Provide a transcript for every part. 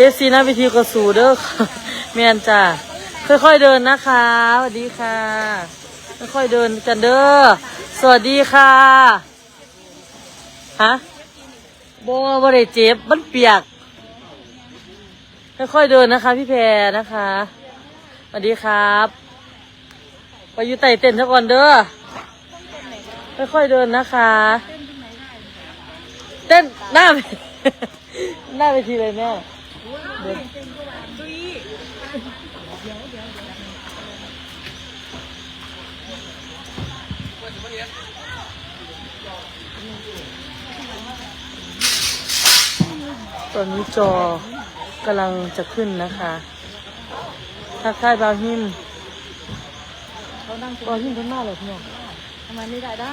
เอซีนะวิธีกระสูเด้อเมียนจ้าค่อยๆเดินนะคะสวัสดีค่ะ ค่อยๆเดินกันเด้อสวัสดีค่ะฮะโบว่าได้เจ็บมันเปียกค่อยๆเดินนะคะ พี่แพรนะคะสวัสดีครับไปอยู่ไต่เต็นซะก่อนเด้อค่อยๆเดินนะคะ เต้นหน้าหน้าไปทีเลยแม่ ตอนนี้จอกำลังจะขึ้นนะคะทักทายบาวหิมเขานั่งบาวหิมเป็นมากเลยพี่น้องทำไมไม่ได้ได้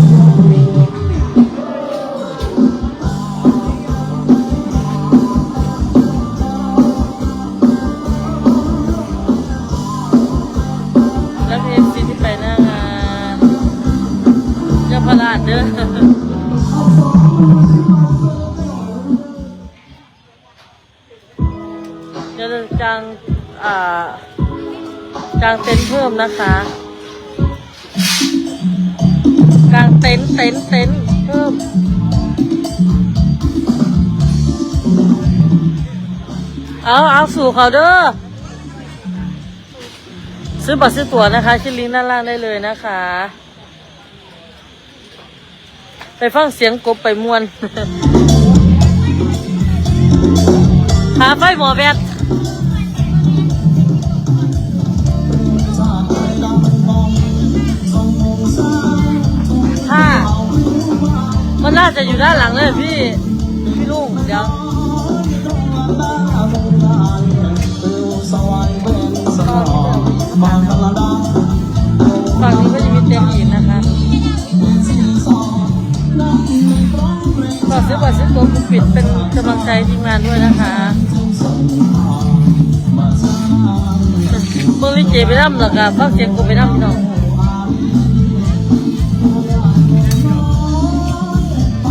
ดเด้อจะจางอ่าจางเต็นท์เพิ่มนะคะกางเต็นท์เต็นท์เต็นท์เพิ่มเอาเอาสู่เขาเด้อซื้อบัตรซื้อตั๋วนะคะที่ลิงก์ด้านล่างได้เลยนะคะ ไปฟังเสียงกบไปมวนหาไฟหมอแบตถ้ามันน่าจะอยู่ด้านหลังเลยพี่ พี่ลุงเดี๋ยวฝั่งนี้ก็จะมีเต็มอีกนะคะ ฝากซื้อบัตรซื้อตั๋วปิดเป็นกำลังใจทีมงานด้วยนะคะเมือลิเจไปนั่งหรอกอะฟังเสียงกูไปนั่งพี่น้อง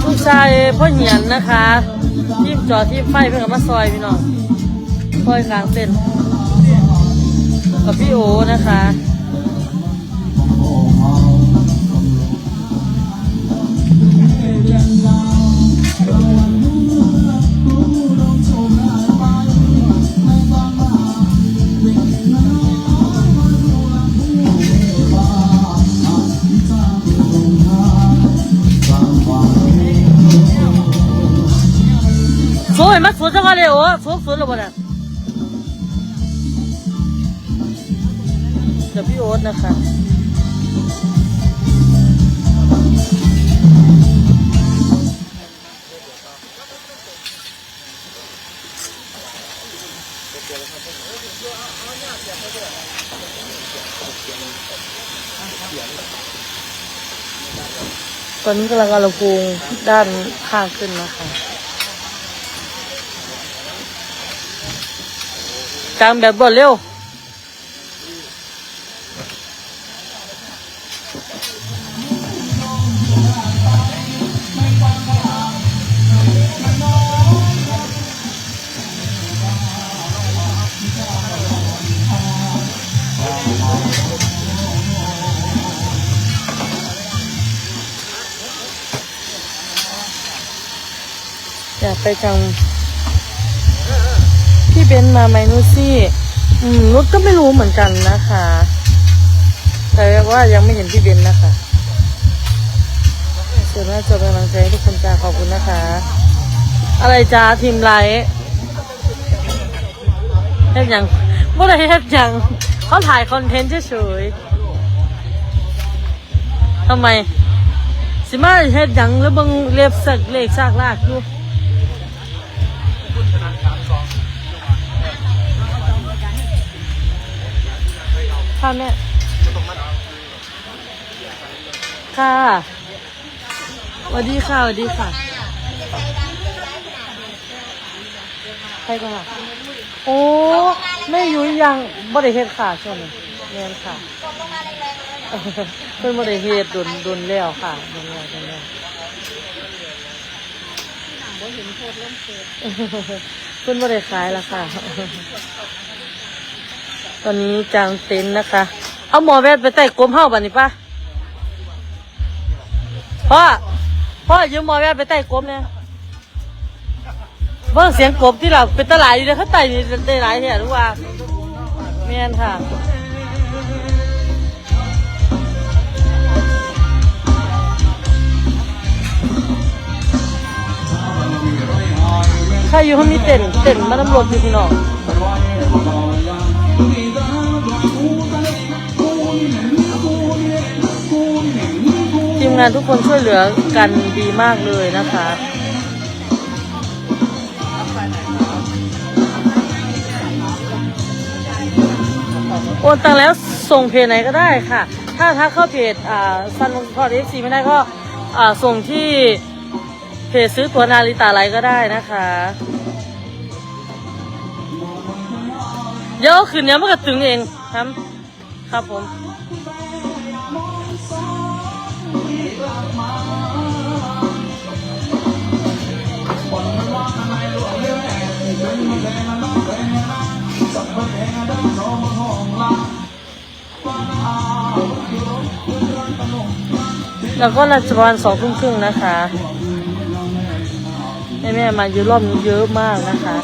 ลูกชายพ่อเหียนนะคะทีมจอทีมไฟเพื่อนกับมาซอยพี่น้องซอยกลางเส้นกับพี่โอนะคะ ยมาสวยจังเลยโอ้สวยสวยเลยบ่เลยเดี๋ยวพี่โอ๊ตนะคะตอนนี้กำลังเอาลำโพงด้านข้างขึ้นนะคะ กลางแบบรวดเร็วอยากไปจังพี่ เบนมาไหมนุชซี่อืมนุชก็ไม่รู้เหมือนกันนะคะ แต่ว่ายังไม่เห็นพี่เบนนะคะเสียหน้าจบกำลังใจทุกคนจ้าขอบคุณนะคะ อะไรจ้าทีมไลท์เฮ็ดยังบ่ได้เฮ็ดยังเขาถ่ายคอนเทนต์เฉยๆทำไม สิมาเฮ็ดยังแล้วบิ่งเล็บสักเลขซากลากอ ค่ะแม่ ค่ะสวัสดีค่ะสวัสดีค่ะ ใครบ้างโอ้แม่ยุ้ยยังบ่ได้เฮ็ดค่ะช่วงนี้แม่นค่ะเพิ่นบ่ได้เฮ็ดดุนดุนแล้วค่ะดุนแล้วดุนแล้วบ่เห็นโพดเล่นเฟซเพิ่นบ่ได้ขายแล้วค่ะ ตอนนี้จางเต็นท์นะคะ เอาหมอแวดไปใต้กลมเฮาบัดนี้ป่ะพ่อ พ่อยืมหมอแวดไปใต้กลมเนี่ยเบิ่งเสียงกบที่เราเป็นตลายอยู่เด้อเขาไต่นี่ได้หลายแท้รู้ว่าแม่นค่ะใครอยู่เขามีเต็นเต็นมาตำรวจอยู่พี่น้อง งานทุกคนช่วยเหลือกันดีมากเลยนะคะโอนตังแล้วส่งเพจไหนก็ได้ค่ะ ถ้าถ้าเข้าเพจอ่าซันพอดเอฟซีไม่ได้ก็อ่าส่งที่เพจซื้อตัวนาริตาไลก็ได้นะคะเดี๋ยวเอาคืนนี้มันก็ถึงเองครับ ครับผม แล้วก็น่าจะประมาณสองทุ่มครึ่งนะคะแม่แม่มาเยอะรอบนี้เยอะมากนะคะ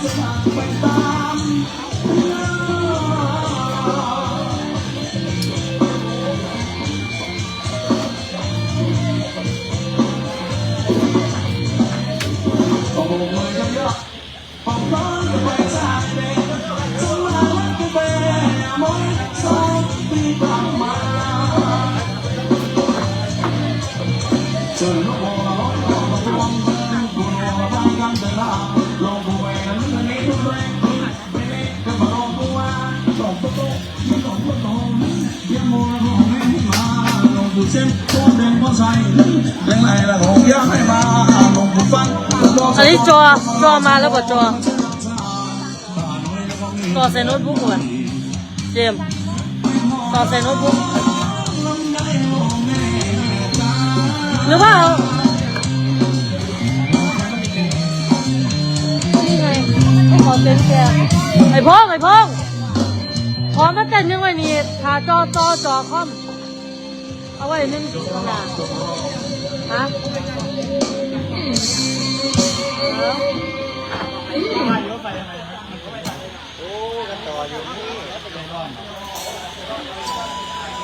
เส้นตัวเด่นคนใส่ยังไงล่ะข นี่ไงไอ้หมอเจมส์จอใส่โน้ตบุ๊กหรือว่าเอานี่ไงให้ขอเต็นแกไอ้พ้องไอ้พ้องขอมาเต้นยังไงนี่ทาจอจอจอคอมเอาไว้หนึ่งน้าฮะ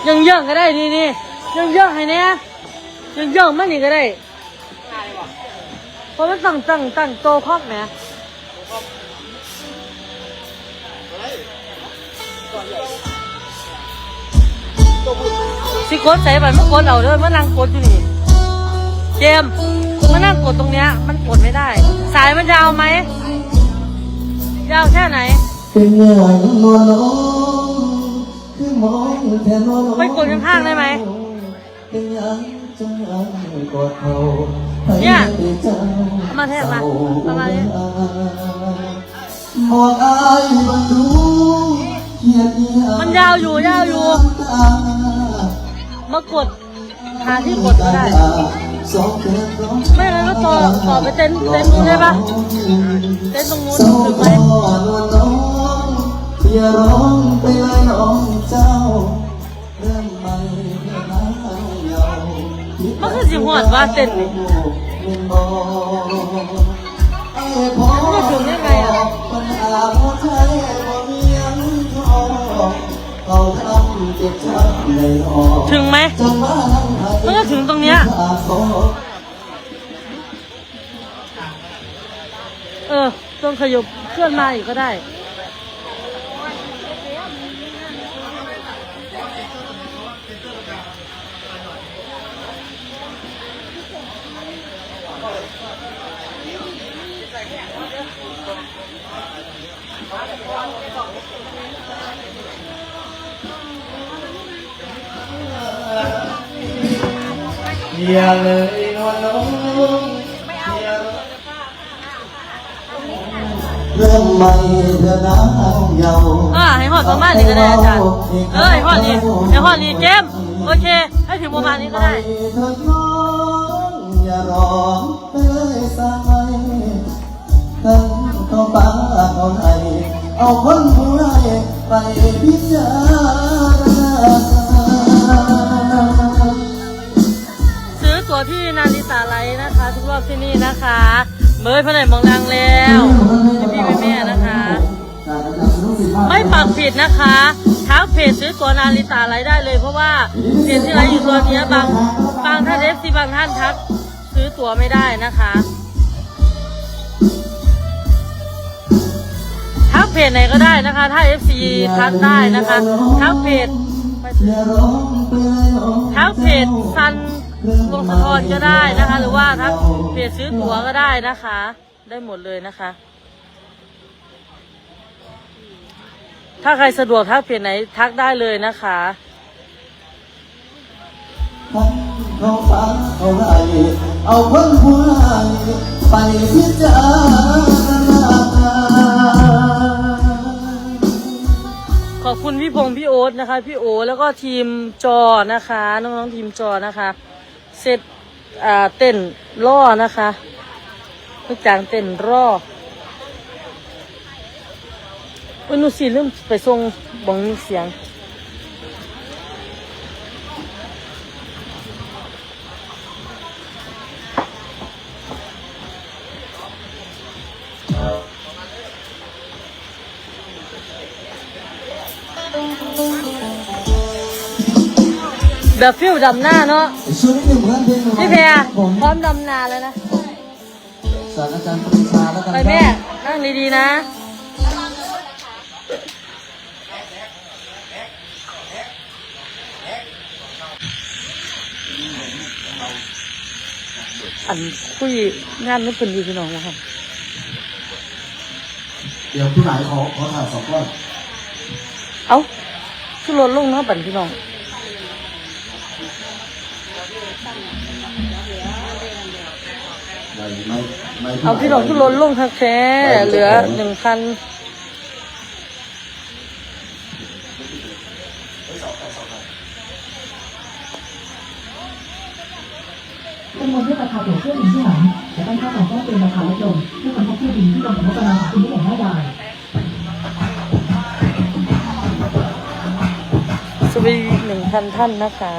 ยังเยองก็ได้นี่นี่ยังเยองให้เนี่ยยังเยองมันนี่ก็ได้เพราะมันตั้งตั้งตั้งโตครอบแหม สิกดใส่ไปมันกดเอาเด้อมันนั่งกดอยู่นี่เจมส์มันนั่งกดตรงเนี้ย มันกดไม่ได้ สายมันยาวไหมยาวแค่ไหนเป็นอย่างนวลน้องคือมองแทนนวลไปกดข้างๆได้ไหมเป็นอย่างจังอันกอด เขาเนี่ยเอามาแทบมาประมาณนี้มองอายบันดูเกียดเยียมันยาวอยู่ยาวอยู่ มากดหาที่กดก็ได้สองเดือนร้องไม่งั้นก็ต่อต่อไปเต้นเต้นนู้นได้ปะเต้นตรงนู้นเศร้าถึงพไหมอนวลน้องอย่าร้องไปเลยน้องเจ้า สิหอดว่าเต้นนี่มันจะถึงได้ไงอะปัญหาหัวใจบ่มีหยังทอเขาทำเจ็บช้ำในออกถึงไหมจนมาหันหามันก็ถึงตรงเนี้ยขาขอเออต้องขยบเคลื่อนมาอีกก็ได้ อย่าเลยนวลน้องอย่าเริ่มใหม่เธอน้ำเยาอ่าให้หอดประมาณนี้ก็ได้อาจารย์เออให้หอดนี้ให้หอดนี้เกมโอเค ให้ถึงประมาณนี้ก็ได้อย่าร้องเลยสายทั้งเขาฟ้าเขาไหนเอาคนผู้ใดไปพิจารณา ที่นาริตาไลนะคะ ทุกรอบที่นี่นะคะเบยพนันมองดังแล้วพี่พี่แม่นะคะ ไม่ปักผิดนะคะทักเพจซื้อตัวนาริตาไลได้เลย เพราะว่าเพจที่ไลอยู่ตัวนี้บางบางท่านเอฟซีบางท่านทักซื้อตัวไม่ได้นะคะทักเพจไหนก็ได้นะคะ ถ้าเอฟซีทักได้นะคะทักเพจทักเพจซัน วงสะทอนก็ได้นะคะ หรือว่าทักเพจซื้อตั๋วก็ได้นะคะ ได้หมดเลยนะคะ ถ้าใครสะดวกทักเพจไหนทักได้เลยนะคะเขาฟ้าเขาไหนเอาคนผู้ใดไปพิจารณาขอบคุณพี่พงษ์พี่โอ๊ตนะคะ พี่โอแล้วก็ทีมจอนะคะ น้องๆทีมจอนะคะ เซตอ่าเต้นล่อนะคะทุกจางเต้นรอวันนุสีเริ่มไปส่งบังมีเสียง แบบฟิวดำหน้าเนาะช่วยนิดหนึ่งเพื่อนเพลงหนึ่งพี่แพรผมพร้อมดำนาแล้วนะศาสตราจารย์ปรีชาแล้วกันไปครับแม่ นั่งดีๆนะอันคุยงานไม่เป็นดีพี่น้องวะครับเดี๋ยวพี่หมายขอขอถ่ายสองก้อน เอ้าคือลดลงเนาะปันพี่น้อง เอาพี่น้องคือลดลงทักแท้เหลือหนึ่งพันจำนวนที่ราคาตั๋วเครื่องบินที่หลังและต้องค่าการแจ้งเตือนราคาลดลงเพื่อความเข้าใจดีที่ตรงกับงบประมาณของคุณที่อย่างง่ายดายสวีหนึ่งพันท่านนะคะ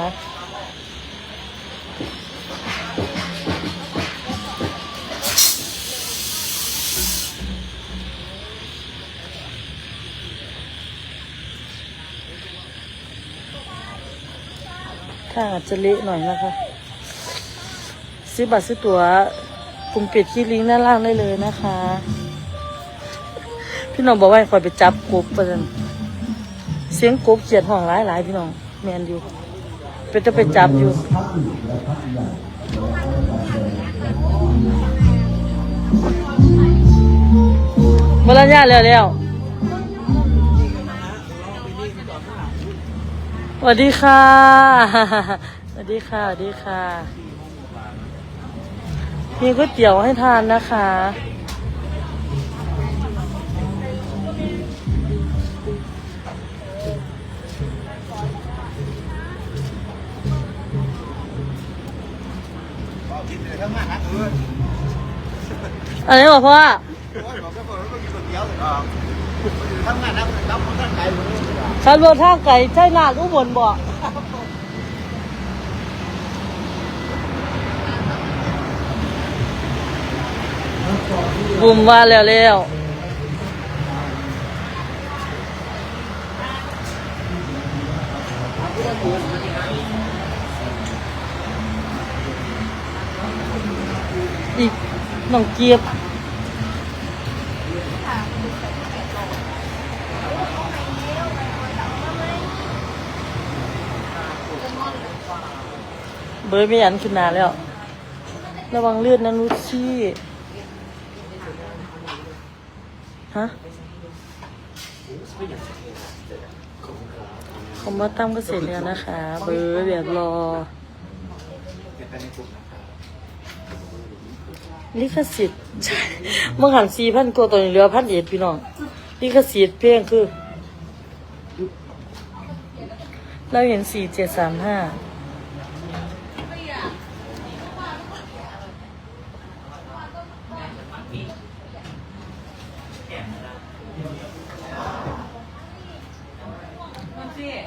ถ้าอาจจะเละหน่อยนะคะ ซื้อบัตรซื้อตั๋วกลุ่มปิดที่ลิงก์ด้านล่างได้เลยนะคะ พี่น้องบอกว่าคอยไปจับกบประจันเสียงกบเขียดห้องหลายหลายๆพี่น้องแมนอยู่เป็นจะไปจับอยู่พักอยู่และพักใหญ่บรรยาแล้วแวสวัสดีค่ะสวัสดีค่ะสวัสดีค่ะ มีก๋วยเตี๋ยวให้ทานนะคะอันนี้บอกว่าขับรถทางไก่ สำรวจท่าไก่ใช่หนาทุกคนบอกบุ่มว่าแล้วแล้วอีกน้องเกียบ เบยไม่ยันขึ้นมาแล้ว ระวังเลือดนะนุชชี่ ฮะคอมว่าตั้มก็เสร็จแล้วนะคะ เบอร์แบบรอลิขสิทธิ์เมื่อหันสี่พันกว่าตัวนี้เหลือพันเอ็ดพี่น้องลิขสิทธิ์เพลงคือ เราเห็นสี่เจ็ดสามห้า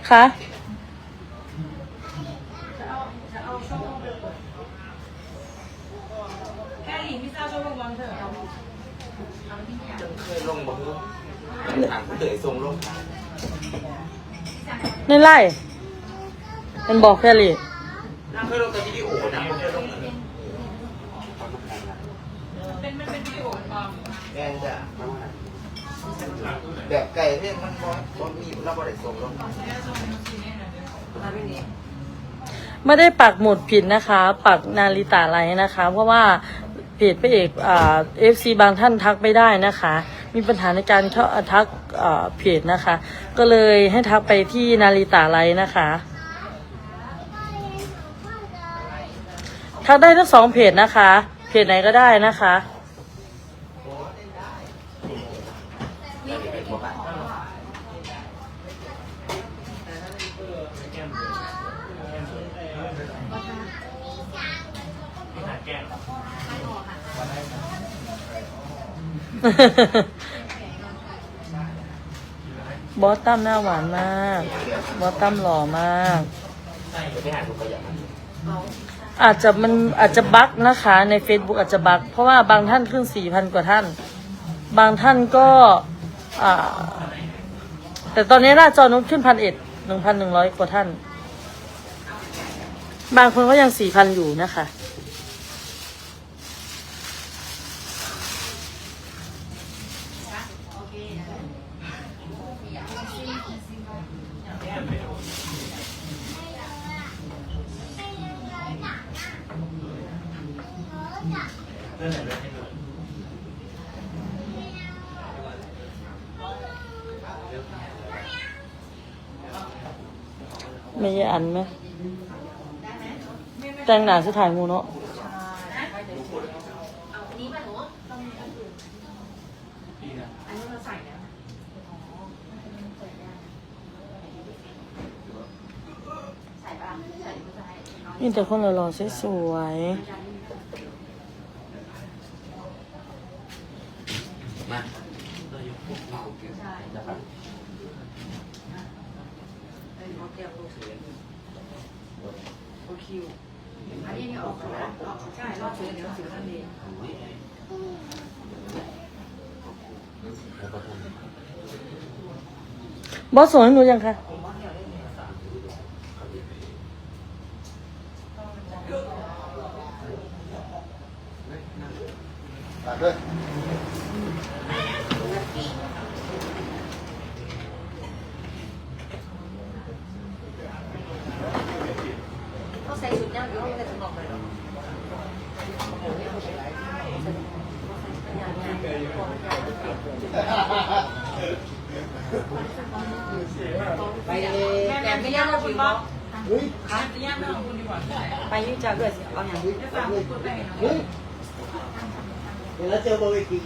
คะเคยลงบ่คือถามเตยทรงลงในไล่เป็นบอกแค่ลีเคยลงแต่วิดีโอนะเคยลงเป็นมันเป็นวิดีโอแม่จ้ะ แบบไก่เรื่งมันบอสมีเราบอได้ส่งลงไม่ได้ปักหมุดผิดนะคะ ปักนาริตาไรนะคะ เพราะว่าเพจพระเอกเอฟซีบางท่านทักไม่ได้นะคะ มีปัญหาในการเข้าทักเพจนะคะ ก็เลยให้ทักไปที่นาริตาไรนะคะทักได้ทั้งสองเพจนะคะ เพจไหนก็ได้นะคะ บอสตั้มหน้าหวานมาก บอสตั้มหล่อมาก อาจจะมันอาจจะบั๊กนะคะ ใน Facebook อาจจะบั๊กเพราะว่าบางท่านขึ้นสี่พันกว่าท่าน บางท่านก็แต่ตอนนี้หน้าจอนุ้นขึ้นพันเอ็ดหนึ่งพันหนึ่งร้อยกว่าท่าน บางคนก็ยังสี่พันอยู่นะคะ อันไหมแต่งหนาสุดท้ายงูเนาะนี่แต่คนหล่อๆสวยๆมา แล้วก็ทำ บอสส่งให้หนูยังคะ ฝากด้วย ไม่ได้สมองเลยไปแต่ไม่ย่างเราคุณบอกเฮ้ยไปย่างเราคุณดีกว่าไปยิ่งจะเกิเอาอย่างนี้เฮ้ยเดี๋ยวเราเจอโบนเวที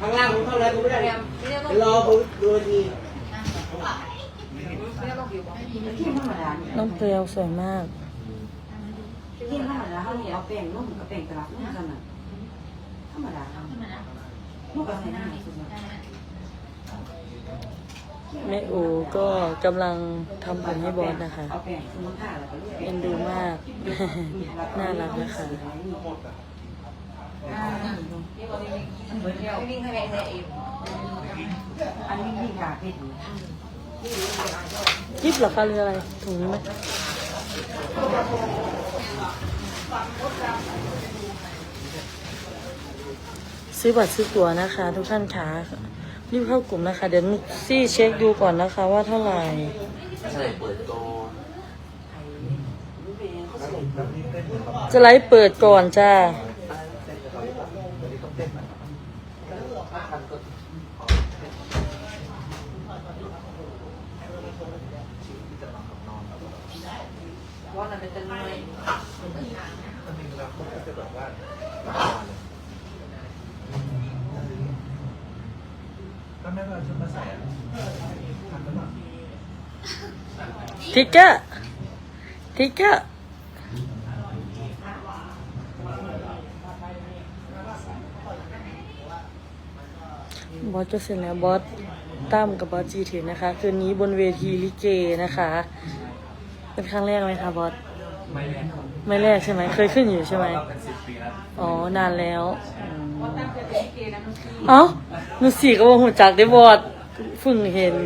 ข้างล่างผมเข้าแล้วผมไม่ได้รอผมดูที น้องเปรียวสวยมากที่ธรรมดาเขาเนี่ยเอาแป้งนุ่มกับแป้งตลับนุ่มกันน่ะธรรมดานุ่มกับใส่หน้าสุดเลยแม่อูก็กำลังทำผมให้บอสนะคะ เอาแป้งสมุนไพรแล้วก็ลูกแป้เอ็งนดูมาก น่ารักนะคะวิ่งให้แม่ใส่เองอันนี้ยิ่งกาเพชร ยิบหรอคะหรืออะไรถุงนี้ไหมซื้อบัตรซื้อตั๋วนะคะ ทุกท่านคะรีบเข้ากลุ่มนะคะ เดี๋ยวซี่เช็คดูก่อนนะคะว่าเท่าไหร่ใช่เปิดตัวจะไลฟ์เปิดก่อนจ้า ว่ามันเป็นต้นไม้ ทิกเกอร์ทิกเกอร์บอสจะเสร็จแล้วบอสตั้มกับบอสจีเทนนะคะ คืนนี้บนเวทีลิเกนะคะ เป็นครั้งแรกไหมคะบอสไม่แน่ครับไม่แรกใช่ไหมเคยขึ้นอยู่ใช่ไหมเราเป็นสิบปีแล้วอ๋อนานแล้วอืมเอ้าหนูสี่ก็วงหูจักได้บอดเพึ่งเห็น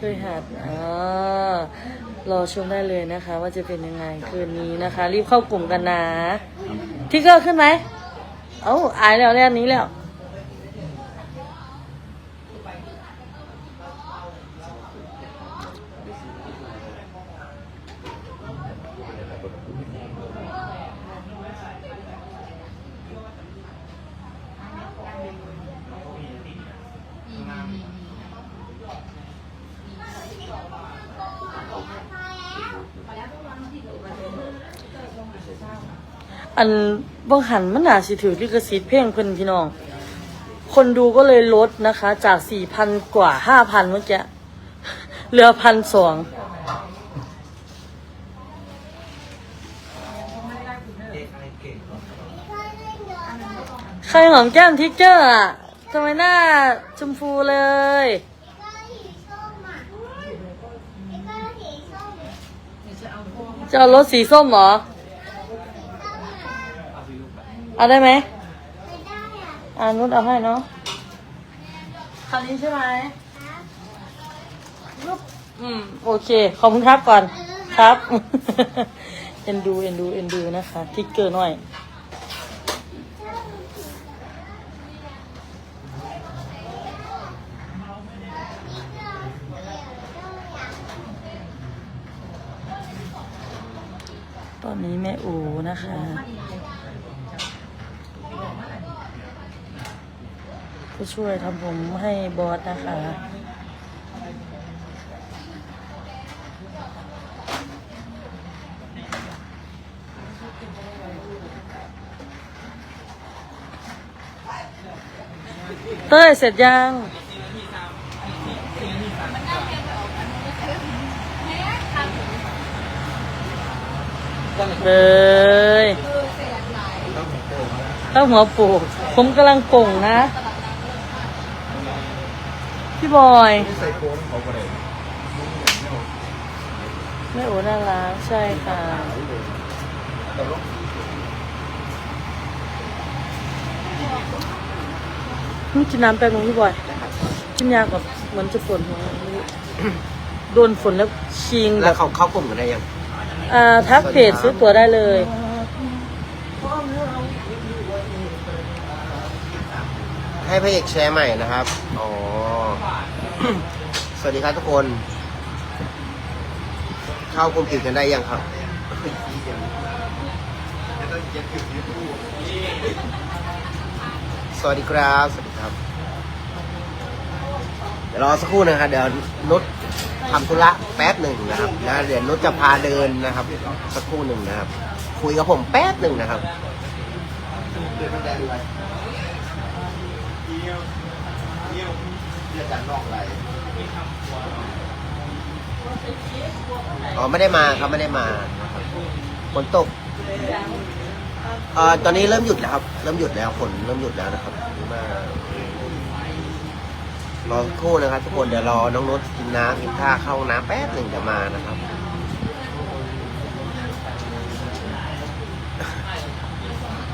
เคยหัดครับแม่เคยหัดอ๋อรอชมได้เลยนะคะ ว่าจะเป็นยังไงคืนนี้นะคะ รีบเข้ากลุ่มกันนะทิกเกอร์ขึ้นไหมเอ้าอายแล้วแรกนี้แล้ว อันบางหันมันน่าสิถือลิขสิทธิ์เพลงเพิ่นพี่น้อง คนดูก็เลยลดนะคะ จากสี่พันกว่าห้าพันเมื่อกี้เหลือพันสองใครหอมแก้มทิกเกอร์อะทำไมหน้าชมพูเลยจะเอารถสีส้มเหรอ เอาได้ไหมอ่านุชเอาให้เนาะคันนี้ใช่ไหมรูปอืมโอเค ขอบคุณครับก่อน ครับ เอ็นดูเอ็นดูเอ็นดูนะคะทิกเกอร์หน่อยตอนนี้แม่อูนะคะ ผู้ช่วยทำผมให้บอสนะคะเต้ยเสร็จยังเลยต้องหัวปลูกผมกำลังป่งนะ พี่บอยไม่โอ้น่ารักใช่ค่ะนี่กินน้ำแป๊บนึงพี่บอยกินยากับเหมือนจะฝนหัวโดนฝนแล้วชิงแบแล้วบเขาเข้ากลุ่มกันได้ยังอ่าทักเพจซื้อตั๋วได้เลย ให้พระเอกแชร์ใหม่นะครับ อ๋อ สวัสดีครับทุกคน เข้ากลุ่มปิดกันได้ยังครับสวัสดีครับ สวัสดีครับ เดี๋ยวรอสักครู่นะครับ เดี๋ยวนุชทำธุระแป๊บหนึ่งนะครับนะเดี๋ยวนุชจะพาเดินนะครับ สักครู่หนึ่งนะครับ คุยกับผมแป๊บหนึ่งนะครับ อ๋อไม่ได้มาครับไม่ได้มาฝนตกเอ่อตอนนี้เริ่มหยุดแล้วครับ เริ่มหยุดแล้วฝนเริ่มหยุดแล้วนะครับมารอครู่นะครับ ทุกคนเดี๋ยวรอน้องนุชกินน้ำกินท่าเข้าน้ำแป๊บหนึ่งเดี๋ยวมานะครับ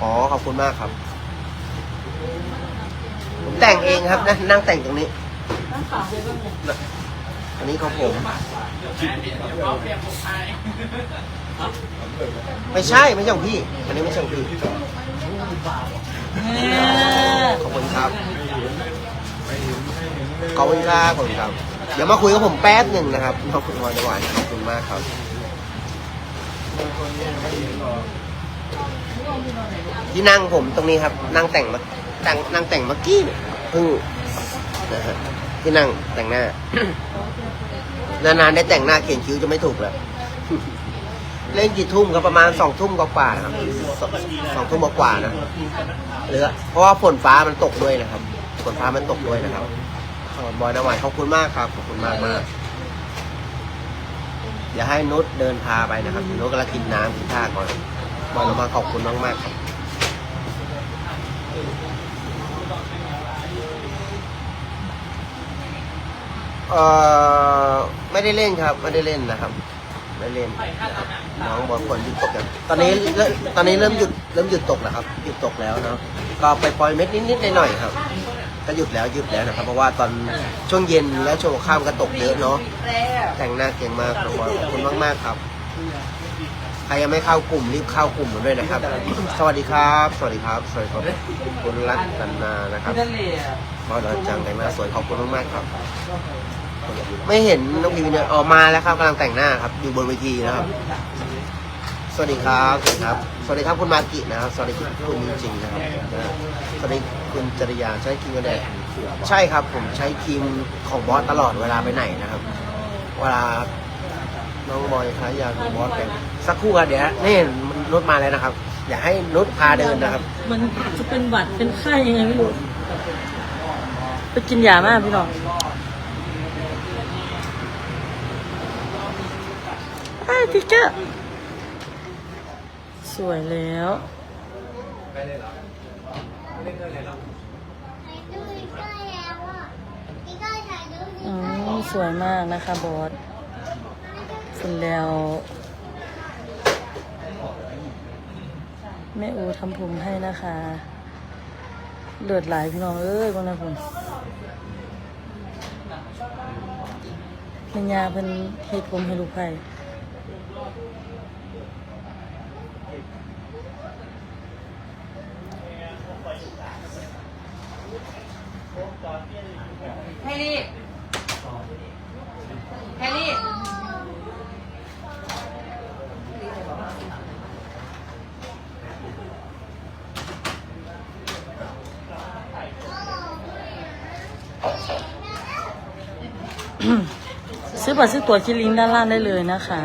อ๋อขอบคุณมากครับ ผมแต่งเองครับนะนั่งแต่งตรงนี้ อันนี้ของผม ไม่ใช่ไม่ใช่ของพี่ อันนี้ไม่ใช่ของพี่ขอบคุณครับขอบคุณครับขอบคุณครับ เดี๋ยวมาคุยกับผมแป๊บหนึ่งนะครับขอบคุณพรจังหวานขอบคุณมากครับที่นั่งผมตรงนี้ครับ นั่งแต่งมาแต่งนั่งแต่งเมื่อกี้เนี่ยเพิ่งนะฮะ ที่นั่งแต่งหน้า นานๆได้แต่งหน้าเขียนคิ้วจะไม่ถูกแล้ว เล่นกี่ทุ่มก็ประมาณสองทุ่มกว่าๆนะครับสองสองทุ่มกว่าๆนะเหลือเพราะว่าฝนฟ้ามันตกด้วยนะครับฝนฟ้ามันตกด้วยนะครับบอยน้ำหวานขอบคุณมากครับขอบคุณมากมากอย่าให้นุชเดินพาไปนะครับนุชกำลังกินน้ำกินท่าก่อนบอกเรามาขอบคุณมากมากๆครับ เอ่อไม่ได้เล่นครับ ไม่ได้เล่นนะครับ ไม่เล่นนะครับน้องบอกคนหยุดตกอย่างตอนนี้เริ่มตอนนี้เริ่มหยุดเริ่มหยุดตกแล้วครับหยุดตกแล้วเนาะก็ไปปล่อยเม็ดนิดๆหน่อยๆครับ ก็หยุดแล้วหยุดแล้วนะครับ เพราะว่าตอนช่วงเย็นและช่วงข้ามก็ตกเยอะเนาะแต่งหน้าเก่งมากน้องบอลขอบคุณมากๆครับใครยังไม่เข้ากลุ่มรีบเข้ากลุ่มกันด้วยนะครับ สวัสดีครับ สวัสดีครับ สวัสดีครับคุณรัตนานะครับนั่นเลยอะบอลจังแต่งหน้าสวยขอบคุณมากๆครับ ไม่เห็นน้องพีเนี่ยออกมาแล้วครับกำลังแต่งหน้าครับ อยู่บนเวทีนะครับ สวัสดีครับสวัสดีครับ สวัสดีครับคุณมากินะครับ สวัสดีคุณจริงๆนะครับสวัสดีคุณจริยาใช้ครีมกันแดดใช่ครับ ผมใช้ครีมของบอสตลอดเวลาไปไหนนะครับ เวลาน้องบอยคะอยากดูบอสเป็นสักครู่ครับเดี๋ยวนี่นุชมาแล้วนะครับ อยากให้นุชพาเดินนะครับ มันจะเป็นหวัดเป็นไข้ยังไงไม่รู้ไปกินยามากพี่น้อง ไอ้ทิกเกอร์สวยแล้วไปเลยเหรอเล่นด้วยเลยเหรออืมสวยมากนะคะบอสเสร็จแล้วแม่อูทำผมให้นะคะเลือดไหลพี่น้องเอ้ยบางนะผมเป็นยาเป็นเฮ็ดผมให้ลูกไผ่ รี่ แฮร์รี่ ซื้อบัตรซื้อตั๋วคิดลิงก์ด้านล่างได้เลยนะคะ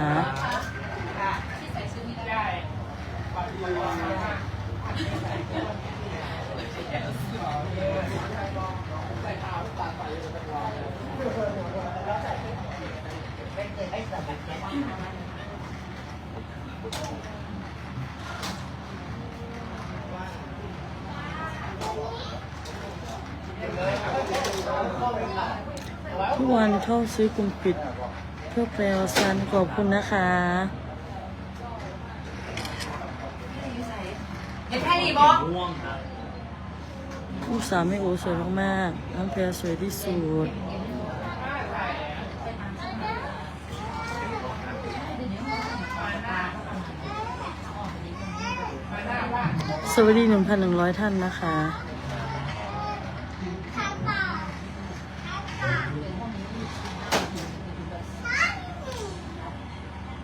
วันเข้าซื้อกลุ่มปิด เพื่อแปลซันขอบคุณนะคะเห็นแฮร์รี่บอผู้สาวไม่โอสวยมากๆน้ำแพรสวยที่สุดสวัสดี1,100ท่านนะคะ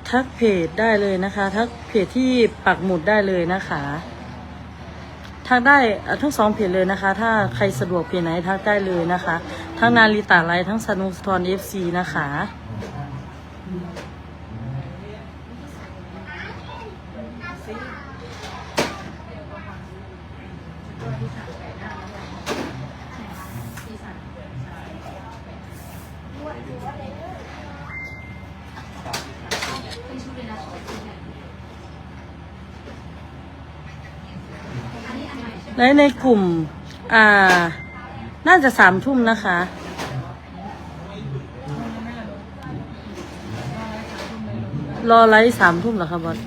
ทักเพจได้เลยนะคะ ทักเพจที่ปักหมุดได้เลยนะคะทักได้ทั้งสองเพจเลยนะคะ ถ้าใครสะดวกเพจไหนทักได้เลยนะคะ ทั้งนาริตาไลทั้งสนุกสทอนเอฟซีนะคะ และในกลุ่ม อ่า น่าจะสามทุ่มนะคะ รอไลฟ์สามทุ่มเหรอคะบอส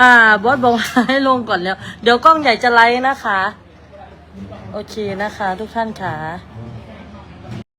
อ่า บอสบอกว่าให้ลงก่อนแล้ว เดี๋ยวกล้องใหญ่จะไลฟ์นะคะ โอเคนะคะ ทุกท่านค่ะ